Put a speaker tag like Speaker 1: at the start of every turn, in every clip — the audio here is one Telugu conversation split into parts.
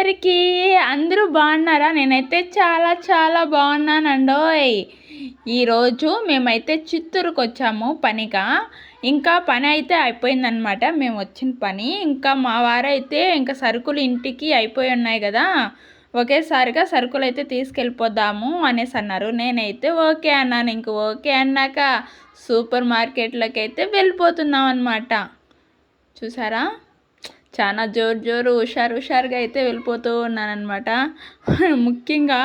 Speaker 1: అందరికీ అందరూ బాగున్నారా? నేనైతే చాలా చాలా బాగున్నానండోయ్ ఈరోజు మేమైతే చిత్తూరుకు వచ్చాము పనిగా. ఇంకా పని అయితే అయిపోయిందనమాట మేము వచ్చిన పని. ఇంకా మా వారైతే ఇంకా సరుకులు ఇంటికి అయిపోయి ఉన్నాయి కదా. ఒకేసారిగా సరుకులు అయితే తీసుకెళ్ళిపోదాము అనేసి అన్నారు. నేనైతే ఓకే అన్నాను. ఇంక ఓకే అన్నాక సూపర్ మార్కెట్లోకి అయితే వెళ్ళిపోతున్నాం అనమాట చూసారా? చాలా జోరు జోరు హుషారు హుషారుగా అయితే వెళ్ళిపోతూ ఉన్నానమాట ముఖ్యంగా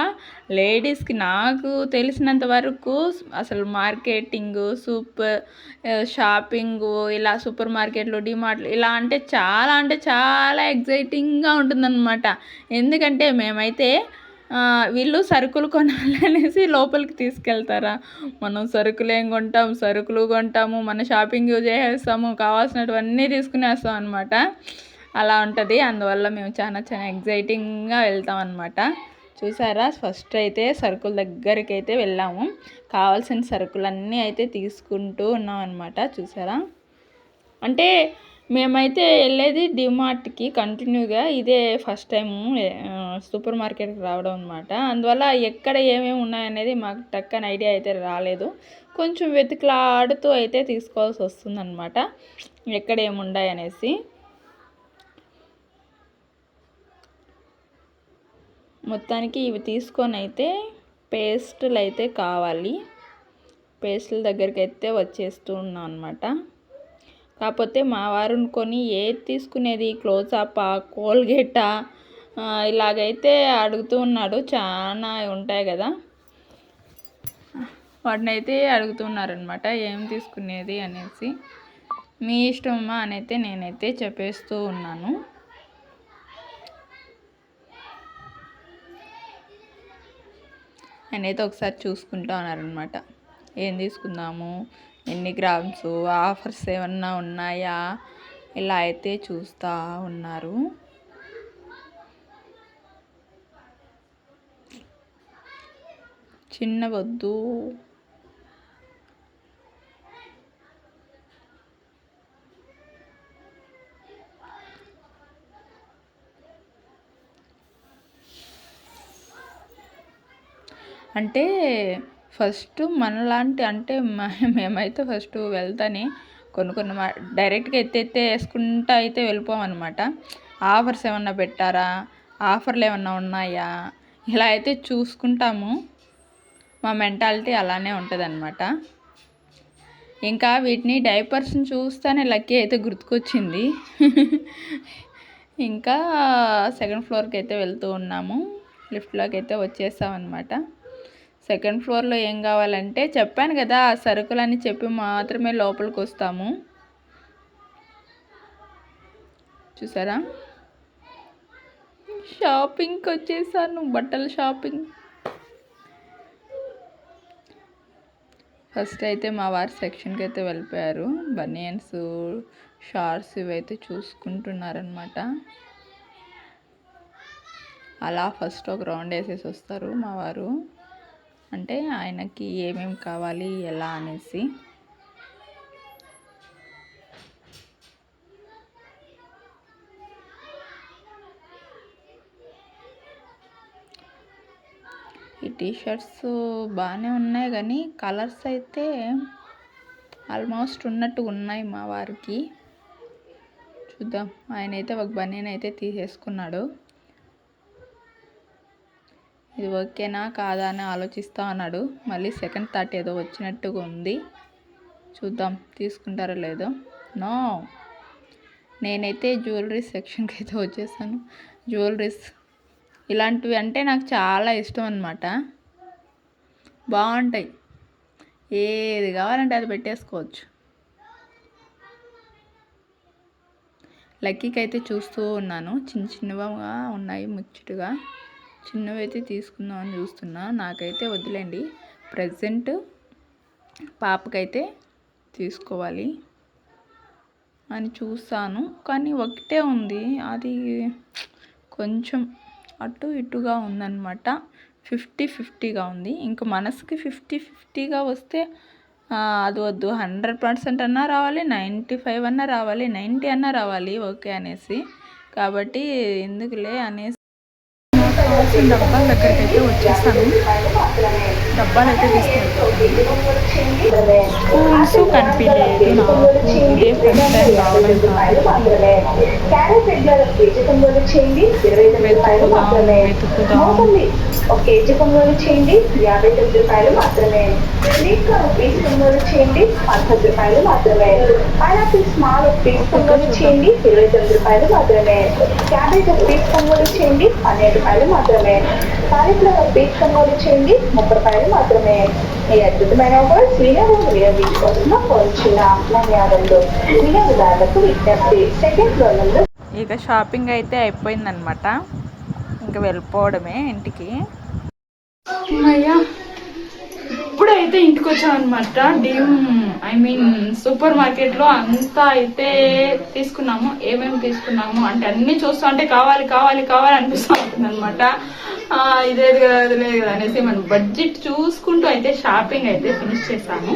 Speaker 1: లేడీస్కి నాకు తెలిసినంత వరకు అసలు మార్కెటింగ్ సూపర్ షాపింగ్ ఇలా సూపర్ మార్కెట్లు డిమార్ట్లు ఇలా అంటే చాలా అంటే చాలా ఎగ్జైటింగ్గా ఉంటుందన్నమాట. ఎందుకంటే మేమైతే వీళ్ళు సరుకులు కొనాలనేసి లోపలికి తీసుకెళ్తారా? మనం సరుకులు ఏం కొంటాం సరుకులు కొంటాము మన షాపింగ్ చేసేస్తాము కావాల్సినటువన్నీ తీసుకునేస్తాం అనమాట అలా ఉంటుంది. అందువల్ల మేము చాలా చాలా ఎగ్జైటింగ్గా వెళ్తాం అనమాట చూసారా? ఫస్ట్ అయితే సరుకుల దగ్గరికి అయితే వెళ్ళాము. కావాల్సిన సరుకులన్నీ అయితే తీసుకుంటూ ఉన్నాం అనమాట చూసారా? అంటే మేమైతే వెళ్ళేది డిమార్ట్కి కంటిన్యూగా ఇదే ఫస్ట్ టైం సూపర్ మార్కెట్కి రావడం అనమాట అందువల్ల ఎక్కడ ఏమేమి ఉన్నాయనేది మాకు టక్కన ఐడియా అయితే రాలేదు. కొంచెం వెతుకులాడుతూ అయితే తీసుకోవాల్సి వస్తుందన్నమాట. ఎక్కడ ఏముండాయి అనేసి మొత్తానికి ఇవి తీసుకొని అయితే పేస్టులు అయితే కావాలి. పేస్టుల దగ్గరికి అయితే వచ్చేస్తూ ఉన్నాం అనమాట కాకపోతే మా వారు కొని ఏది తీసుకునేది క్లోజాపా కోల్గేటా ఇలాగైతే అడుగుతూ ఉన్నాడు. చాలా ఉంటాయి కదా. వాటిని అయితే అడుగుతున్నారనమాట ఏం తీసుకునేది అనేసి. మీ ఇష్టమా అని అయితే నేనైతే చెప్పేస్తూ ఉన్నాను. నేనైతే ఒకసారి చూసుకుంటా ఉన్నారనమాట ఏం తీసుకుందాము? ఎన్ని గ్రామ్స్? ఆఫర్స్ ఏమన్నా ఉన్నాయా? ఇలా అయితే చూస్తూ ఉన్నారు. చిన్న వద్దు. అంటే ఫస్ట్ మనలాంటి అంటే మేమైతే ఫస్ట్ వెళ్తాని కొన్ని కొన్ని డైరెక్ట్గా ఎత్తెత్తే వేసుకుంటా అయితే వెళ్ళిపోమన్నమాట ఆఫర్స్ ఏమన్నా పెట్టారా? ఆఫర్లు ఏమన్నా ఉన్నాయా? ఇలా అయితే చూసుకుంటాము. మా మెంటాలిటీ అలానే ఉంటుందన్నమాట ఇంకా వీటిని డైపర్స్ని చూస్తేనే లక్కీ అయితే గుర్తుకొచ్చింది. ఇంకా సెకండ్ ఫ్లోర్కి అయితే వెళ్తూ ఉన్నాము. లిఫ్ట్లోకి అయితే వచ్చేసామన్నమాట సెకండ్ ఫ్లోర్లో ఏం కావాలంటే చెప్పాను కదా ఆ సరుకులని చెప్పి మాత్రమే లోపలికి వస్తాము. చూసారా? షాపింగ్కి వచ్చేసాను బట్టల షాపింగ్. ఫస్ట్ అయితే మా వారి సెక్షన్కి అయితే వెళ్ళిపోయారు. బనియన్స్ షార్ట్స్ ఇవైతే చూసుకుంటున్నారనమాట అలా ఫస్ట్ ఒక రౌండ్ వేసేసి వస్తారు మా వారు. అంటే ఆయనకి ఏమేమి కావాలి ఎలా అనేసి. ఈ టీషర్ట్స్ బాగానే ఉన్నాయి కానీ కలర్స్ అయితే ఆల్మోస్ట్ ఉన్నట్టు ఉన్నాయి మా వారికి. చూద్దాం. ఆయన అయితే ఒక బనీన్ అయితే తీసేసుకున్నాడు. ఇది ఓకేనా కాదా అని ఆలోచిస్తూ ఉన్నాడు మళ్ళీ సెకండ్ థాట్ ఏదో వచ్చినట్టుగా ఉంది. చూద్దాం తీసుకుంటారో లేదో. నో. నేనైతే జ్యువెలరీ సెక్షన్కి అయితే వచ్చేసాను. జ్యువెలరీస్ ఇలాంటివి అంటే నాకు చాలా ఇష్టం అనమాట బాగుంటాయి. ఏది కావాలంటే అది పెట్టేసుకోవచ్చు. లక్కీకి అయితే చూస్తూ ఉన్నాను. చిన్న చిన్నగా ఉన్నాయి ముచ్చటగా. చిన్నవి అయితే తీసుకుందామని చూస్తున్నా. నాకైతే వద్దులేండి ప్రజెంట్ పాపకైతే తీసుకోవాలి అని చూస్తాను. కానీ ఒకటే ఉంది. అది కొంచెం అటు ఇటుగా ఉందన్నమాట. ఫిఫ్టీ ఫిఫ్టీగా ఉంది. ఇంకా మనసుకి ఫిఫ్టీ ఫిఫ్టీగా వస్తే అది వద్దు. హండ్రెడ్ పర్సెంట్ అన్నా రావాలి నైంటీ ఫైవ్ అన్నా రావాలి నైంటీ అన్నా రావాలి. ఓకే అనేసి. కాబట్టి ఎందుకులే అనేసి కావాల్సిన డబ్బాల దగ్గరికి అయితే వచ్చేసాను డబ్బాలు అయితే తీసుకెళ్తాను స్పూన్స్ కనిపించలేదు నాకు ఇదే ఫస్ట్ టైం కాదు. వెతుకుదాం వెతుకుదాం
Speaker 2: ఒక కేజీ కొనుగోలు చేయండి? యాభై తొమ్మిది రూపాయలు మాత్రమే. ఒక పీస్ కొనుగోలు చేయండి? పంతొమ్మిది రూపాయలు మాత్రమే. పైనాపిల్ స్మాల్ ఒక పీస్ కొనుగోలు చేయండి? ఇరవై తొమ్మిది రూపాయలు మాత్రమే. క్యాబేజ్ ఒక పీస్ కొనుగోలు చేయండి? పన్నెండు రూపాయలు మాత్రమే. కాలీఫ్లవర్ పీస్ కొనుగోలు చేయండి? ముప్పై రూపాయలు మాత్రమే. ఈ అద్భుతమైన వర్డ్స్ వినియోగం వినియోగించుకోవాల్సిన కోరుచున్న ధన్యవాదాలు. వినియోగదారులకు విజ్ఞప్తి. సెకండ్
Speaker 1: ఇక షాపింగ్ అయితే అయిపోయిందనమాట ఇంకా వెళ్ళిపోవడమే ఇంటికి. అయ్యా ఇప్పుడైతే ఇంటికి వచ్చాం అనమాట డీమ్ ఐ మీన్ సూపర్ మార్కెట్లో అంతా అయితే తీసుకున్నాము. ఏమేమి తీసుకున్నాము? అంటే అన్ని చూస్తా అంటే కావాలి కావాలి కావాలి అనిపిస్తూ ఉంటుంది అనమాట ఇదేది కదా అది లేదు కదా అనేసి మనం బడ్జెట్ చూసుకుంటూ అయితే షాపింగ్ అయితే ఫినిష్ చేశాము.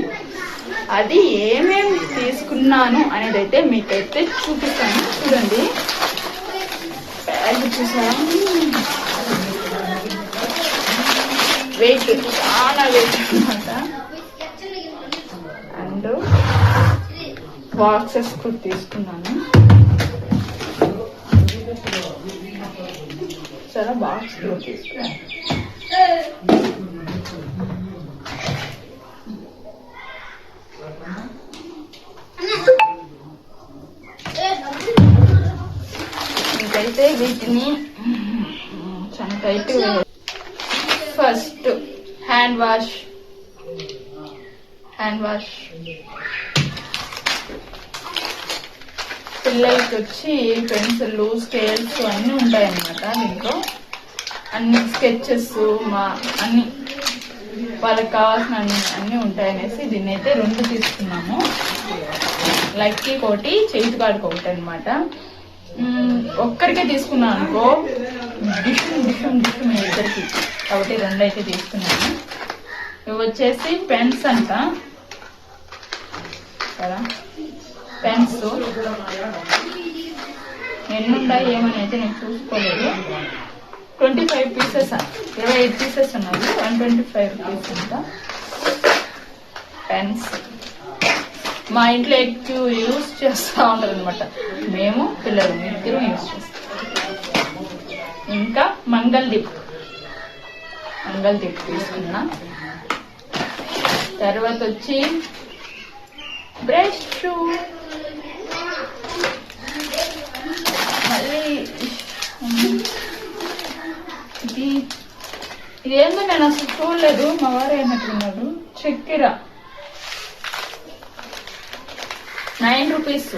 Speaker 1: అది ఏమేమి తీసుకున్నాను అనేది అయితే మీకైతే చూపిస్తాను. చూడండి. వెయిట్ చాలా వెయిట్ అనమాట అండ్ బాక్సెస్ కూడా తీసుకున్నాను. చాలా బాక్స్ కూడా తీసుకున్నాను. అయితే వీటిని చాలా tight first hand wash hand wash పిల్లలకి వచ్చి పెన్సిల్ స్కేల్స్ అన్నీ ఉంటాయన్నమాట దీంట్లో. అన్ని స్కెచెస్ మా అన్ని వాళ్ళకి కావాల్సిన అన్ని అన్నీ ఉంటాయనేసి దీన్ని అయితే రెండు తీసుకున్నాము. లక్కీ ఒకటి చేతి ఒకటి అనమాట ఒక్కరికే తీసుకున్నాను అనుకో. డిఫరెంట్ డిషం డిషం ఇద్దరికి. కాబట్టి రెండు అయితే తీసుకున్నాను. ఇవి వచ్చేసి పెన్స్ అంట. కదా? పెన్స్. ఎన్ని ఉన్నాయి ఏమని అయితే నేను చూసుకోలేదు. ట్వంటీ ఫైవ్ పీసెస్ ఇరవై ఐదు పీసెస్ ఉన్నాయి. వన్ ట్వంటీ ఫైవ్ రూపీస్ అంట. పెన్స్. మా ఇంట్లో ఎక్కువ యూస్ చేస్తూ ఉంటారు అనమాట మేము పిల్లలు ఇద్దరు యూజ్ చేస్తాం. ఇంకా మంగళ దీప్. మంగళ దీప్ తీసుకున్నా. తర్వాత వచ్చి బ్రష్ మళ్ళీ ఇది ఇదేందో నేను అసలు చూడలేదు. మా వారు ఏమంటున్నాడు చక్కెర. Nine rupees.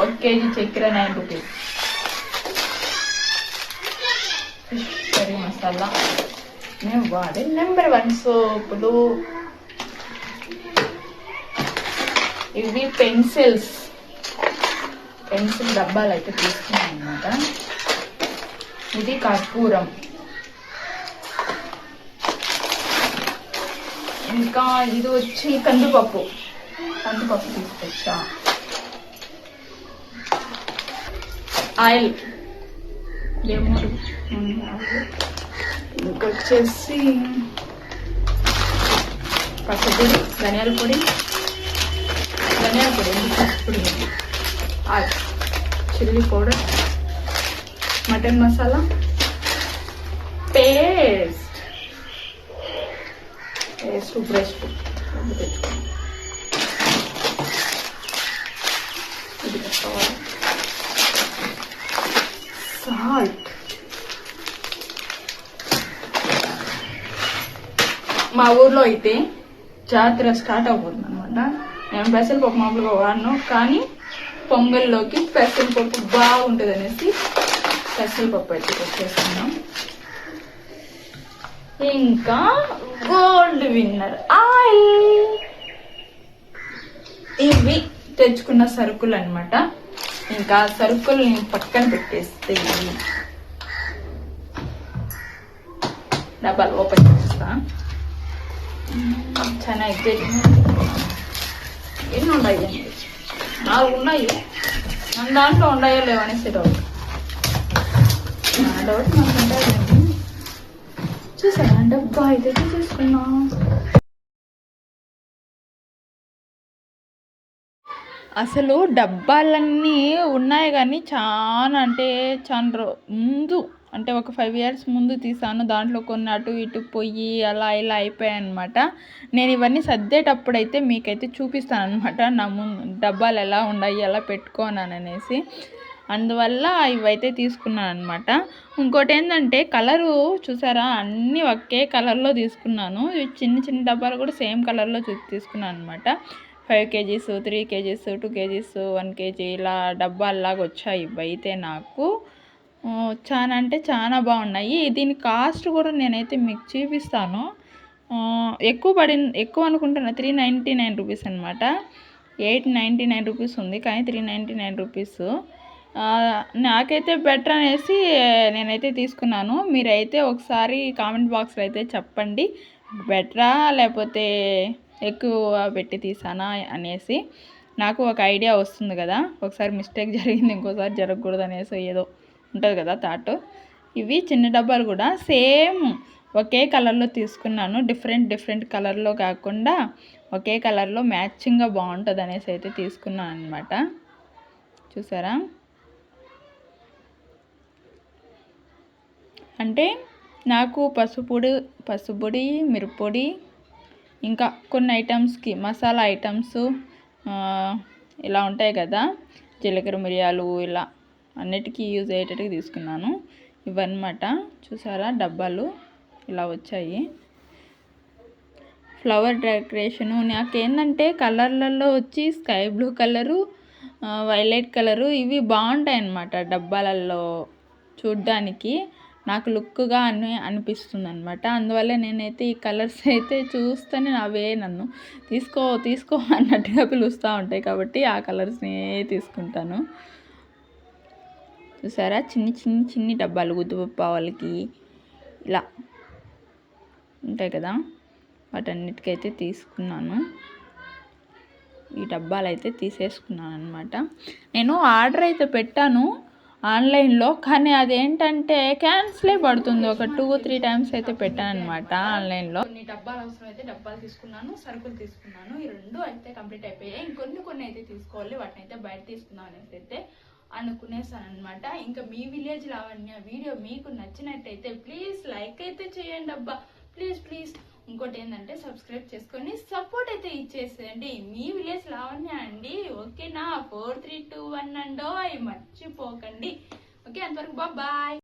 Speaker 1: ఒక కేజీ చక్కెర nine rupees. Fish curry masala. మేము వాడే నెంబర్ వన్ సోపులు. ఇవి పెన్సిల్స్. పెన్సిల్ డబ్బాలు అయితే తీసుకున్నాం అనమాట ఇది కర్పూరం. ఇంకా ఇది వచ్చి కందిపప్పు. కందిపప్పు తీసుకొచ్చా? ఆయిల్ ఏమూడు ఇంకొచ్చేసి పచ్చపొడి ధనియాల పొడి. ధనియాల పొడి పొడి? Oil chilli powder. Mutton masala. Paste paste తెచ్చుకోండి ఇది కావాలి సాల్ట్ మా ఊర్లో అయితే జాతర స్టార్ట్ అవబోతుంది అనమాట నేను పెసరపప్పు మామూలుగా వాడను కానీ పొంగల్లోకి పెసరపప్పు బాగుంటుంది అనేసి పెసరపప్పు అయితే వచ్చేస్తున్నాం ఇంకా గోల్డ్ విన్నర్ ఆయిల్. ఇవి తెచ్చుకున్న సరుకులు అనమాట ఇంకా సరుకులు నేను పక్కన పెట్టేస్తే డబ్బాలు ఓపెన్ చేస్తా. చాలా ఎగ్జైటింగ్ ఎన్ని ఉన్నాయి నాలుగు ఉన్నాయి. మన దాంట్లో ఉన్నాయో లేవనేసి డౌట్ నా డౌట్ నాకు ఉంటాయి చూసారా? డబ్బా అయితే తీసేసుకున్నా అసలు డబ్బాలన్నీ ఉన్నాయి కానీ చాలా అంటే చాలా రో ముందు అంటే ఒక ఫైవ్ ఇయర్స్ ముందు తీసాను. దాంట్లో కొన్ని అటు ఇటు పొయ్యి అలా ఇలా అయిపోయాయి అనమాట నేను ఇవన్నీ సర్దేటప్పుడైతే మీకైతే చూపిస్తాను అనమాట నా ముందు డబ్బాలు ఎలా ఉన్నాయి ఎలా పెట్టుకోనాను అనేసి అందువల్ల ఇవైతే తీసుకున్నాను అనమాట ఇంకోటి ఏంటంటే కలరు చూసారా? అన్నీ ఒకే కలర్లో తీసుకున్నాను. చిన్న చిన్న డబ్బాలు కూడా సేమ్ కలర్లో చూ తీసుకున్నాను అనమాట five kgs three kgs two kgs one kg ఇలా డబ్బాల్లాగా వచ్చాయి ఇవి అయితే నాకు చాలా అంటే చాలా బాగున్నాయి. దీని కాస్ట్ కూడా నేనైతే మీకు చూపిస్తాను. ఎక్కువ పడిన ఎక్కువ అనుకుంటున్నా త్రీ నైంటీ నైన్ రూపీస్ అనమాట ఎయిట్ నైంటీ నైన్ రూపీస్ ఉంది కానీ త్రీ నైంటీ నైన్ రూపీస్. నాకైతే బెటర్ అనేసి నేనైతే తీసుకున్నాను. మీరైతే ఒకసారి కామెంట్ బాక్స్లో అయితే చెప్పండి. బెటరా లేకపోతే ఎక్కువ పెట్టి తీసానా అనేసి నాకు ఒక ఐడియా వస్తుంది కదా. ఒకసారి మిస్టేక్ జరిగింది ఇంకోసారి జరగకూడదు అనేసి ఏదో ఉంటుంది కదా థాట్. ఇవి చిన్న డబ్బాలు కూడా సేమ్ ఒకే కలర్లో తీసుకున్నాను. డిఫరెంట్ డిఫరెంట్ కలర్లో కాకుండా ఒకే కలర్లో మ్యాచింగ్గా బాగుంటుంది అనేసి అయితే తీసుకున్నాను అనమాట చూసారా? అంటే నాకు పసుపొడి పసుపొడి మిరపొడి ఇంకా కొన్ని ఐటమ్స్కి మసాలా ఐటమ్స్ ఇలా ఉంటాయి కదా. జీలకర్ర మిరియాలు ఇలా అన్నిటికీ యూజ్ అయ్యేటట్టుగా తీసుకున్నాను. ఇవన్నమాట. చూసారా? డబ్బాలు ఇలా వచ్చాయి. ఫ్లవర్ డెకరేషను నాకేంటంటే కలర్లలో వచ్చి sky blue colour violet colour ఇవి బాగుంటాయి అన్నమాట డబ్బాలలో చూడ్డానికి. నాకు లుక్గా అని అనిపిస్తుంది అనమాట అందువల్ల నేనైతే ఈ కలర్స్ అయితే చూస్తేనే అవే నన్ను తీసుకో తీసుకో అన్నట్టుగా పిలుస్తూ ఉంటాయి. కాబట్టి ఆ కలర్స్ని తీసుకుంటాను. చూసారా? చిన్ని చిన్ని చిన్ని డబ్బాలు గుద్దుపావులకి ఇలా ఉంటాయి కదా? వాటన్నిటికైతే తీసుకున్నాను. ఈ డబ్బాలు అయితే తీసేసుకున్నాను అనమాట నేను ఆర్డర్ అయితే పెట్టాను. ఆన్లైన్లో. కానీ అదేంటంటే క్యాన్సిలే పడుతుంది. ఒక టూ త్రీ టైమ్స్ అయితే పెట్టాను అనమాట ఆన్లైన్లో. కొన్ని డబ్బాలు అవసరం అయితే డబ్బాలు తీసుకున్నాను సరుకులు తీసుకున్నాను. ఈ రెండు అయితే కంప్లీట్ అయిపోయాయి. ఇంకొన్ని కొన్ని అయితే తీసుకోవాలి. వాటిని అయితే బయట తీసుకుందాం అనేసి అయితే అనుకునేసాను అనమాట ఇంకా మీ విలేజ్ లావణ్య వీడియో మీకు నచ్చినట్టయితే ప్లీజ్ లైక్ అయితే చేయండి అబ్బా. Please please. ఇంకోటి ఏంటంటే సబ్స్క్రైబ్ చేసుకొని సపోర్ట్ అయితే ఇచ్చేసేయండి. మీ విలేజ్ లావణ్య అండి. ఓకేనా? ఫోర్ త్రీ టూ వన్ అండో అవి మర్చిపోకండి. ఓకే అంతవరకు బాయ్